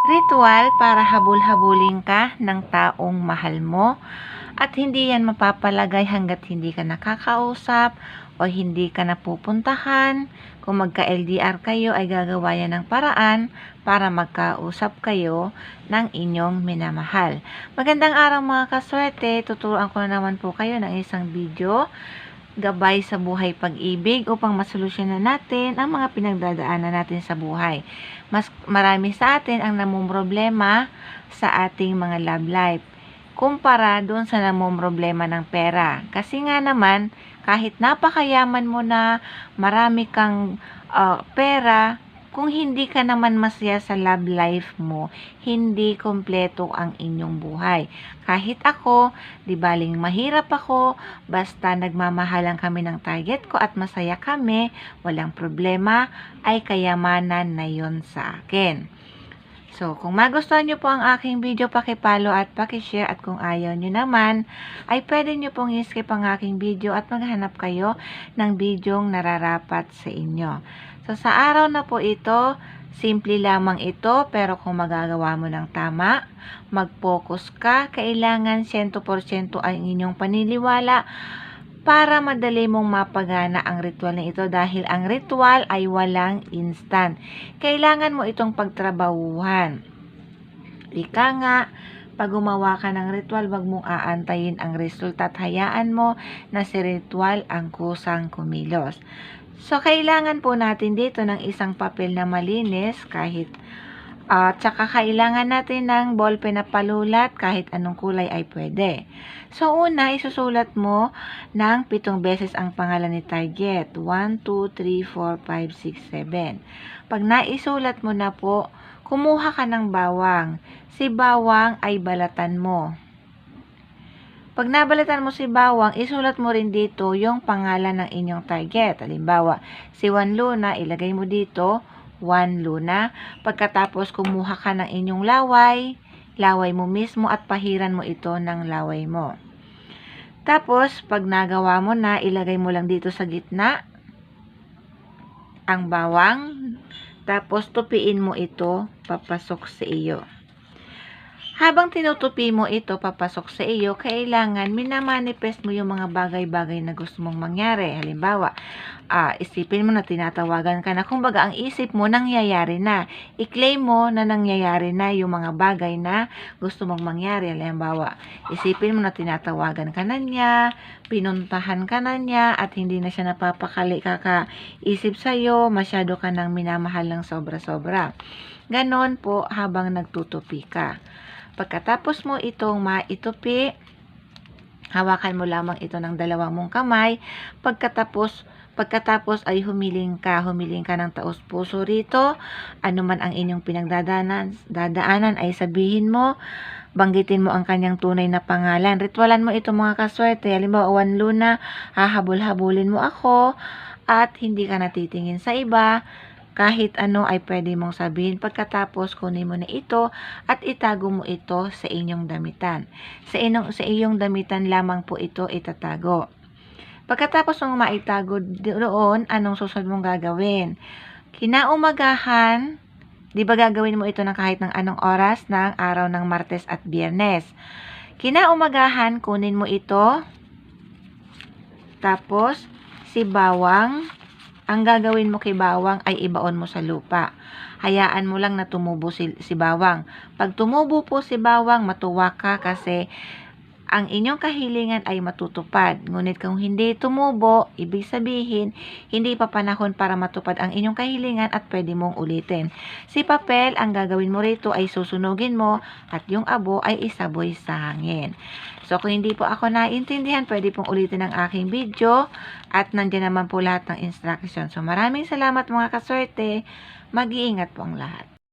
Ritual para habol-habulin ka ng taong mahal mo at hindi yan mapapalagay hanggat hindi ka nakakausap o hindi ka napupuntahan. Kung magka-LDR kayo ay gagawa yan ng paraan para magkausap kayo ng inyong minamahal. Magandang araw mga kaswerte, tuturuan ko na naman po kayo ng isang video gabay sa buhay pag-ibig upang masolusyonan natin ang mga pinagdadaanan natin sa buhay. Mas marami sa atin ang namumroblema sa ating mga love life kumpara doon sa namumroblema ng pera. Kasi nga naman, kahit napakayaman mo na, marami kang ah, pera, kung hindi ka naman masaya sa love life mo, hindi kompleto ang inyong buhay. Kahit ako, di baling mahirap ako, basta nagmamahalan kami ng target ko at masaya kami, walang problema, ay kayamanan na yon sa akin. So, kung magustuhan nyo po ang aking video, pakipalo at pakishare. At kung ayaw nyo naman, ay pwede nyo pong i-skip ang aking video at maghanap kayo ng bidyong nararapat sa inyo. So, sa araw na po ito, simple lamang ito, pero kung magagawa mo ng tama, mag-focus ka, kailangan 100% ang inyong paniniwala para madali mong mapagana ang ritual na ito dahil ang ritual ay walang instant. Kailangan mo itong pagtrabahuhan. Ika nga, pag gumawa ka ng ritual, wag mong aantayin ang resulta at hayaan mo na si ritual ang kusang kumilos. So, kailangan po natin dito ng isang papel na malinis kahit at saka kailangan natin ng ballpen na palulat kahit anong kulay ay pwede. So una, isusulat mo ng pitong beses ang pangalan ni target. 1, 2, 3, 4, 5, 6, 7. Pag naisulat mo na po, kumuha ka ng bawang. Si bawang ay balatan mo. Pag nabalatan mo si bawang, isulat mo rin dito yung pangalan ng inyong target. Halimbawa, si Juan Luna, ilagay mo dito, 1 luna. Pagkatapos kumuha ka ng inyong laway, laway mo mismo at pahiran mo ito ng laway mo. Tapos, pag nagawa mo na, ilagay mo lang dito sa gitna ang bawang. Tapos, tupiin mo ito papasok sa iyo. Habang tinutupi mo ito papasok sa iyo, kailangan minamanifest mo yung mga bagay-bagay na gusto mong mangyari. Halimbawa, ah, isipin mo na tinatawagan ka na. Kumbaga, ang isip mo nangyayari na. I-claim mo na nangyayari na yung mga bagay na gusto mong mangyari. Halimbawa, isipin mo na tinatawagan ka na niya, pinuntahan ka na niya, at hindi na siya napapakali kakaisip sa'yo, masyado ka nang minamahal ng sobra-sobra. Ganon po habang nagtutupi ka. Pagkatapos mo itong maitupi, hawakan mo lamang ito ng dalawang mong kamay. Pagkatapos, pagkatapos ay humiling ka, humiling ka ng taos puso rito. Ano man ang inyong pinagdadaanan, dadaanan ay sabihin mo, banggitin mo ang kanyang tunay na pangalan. Ritualan mo ito mga kaswerte. Halimbawa, Juan Luna, hahabol-habulin mo ako at hindi ka natitingin sa iba kahit ano ay pwede mong sabihin pagkatapos kunin mo na ito at itago mo ito sa inyong damitan. Sa, inyong, sa iyong damitan lamang po ito itatago. Pagkatapos mong maitago doon, anong susunod mong gagawin? Kinaumagahan, di ba gagawin mo ito ng kahit ng anong oras ng araw ng Martes at Biyernes? Kinaumagahan, kunin mo ito. Tapos, si bawang, ang gagawin mo kay bawang ay ibaon mo sa lupa. Hayaan mo lang na tumubo si, si bawang. Pag tumubo po si bawang, matuwa ka kasi ang inyong kahilingan ay matutupad. Ngunit kung hindi tumubo, ibig sabihin, hindi pa panahon para matupad ang inyong kahilingan at pwede mong ulitin. Si papel, ang gagawin mo rito ay susunugin mo at yung abo ay isaboy sa hangin. So, kung hindi po ako naintindihan, pwede pong ulitin ang aking video at nandiyan naman po lahat ng instruction. So, maraming salamat mga kaswerte. Mag-iingat po ang lahat.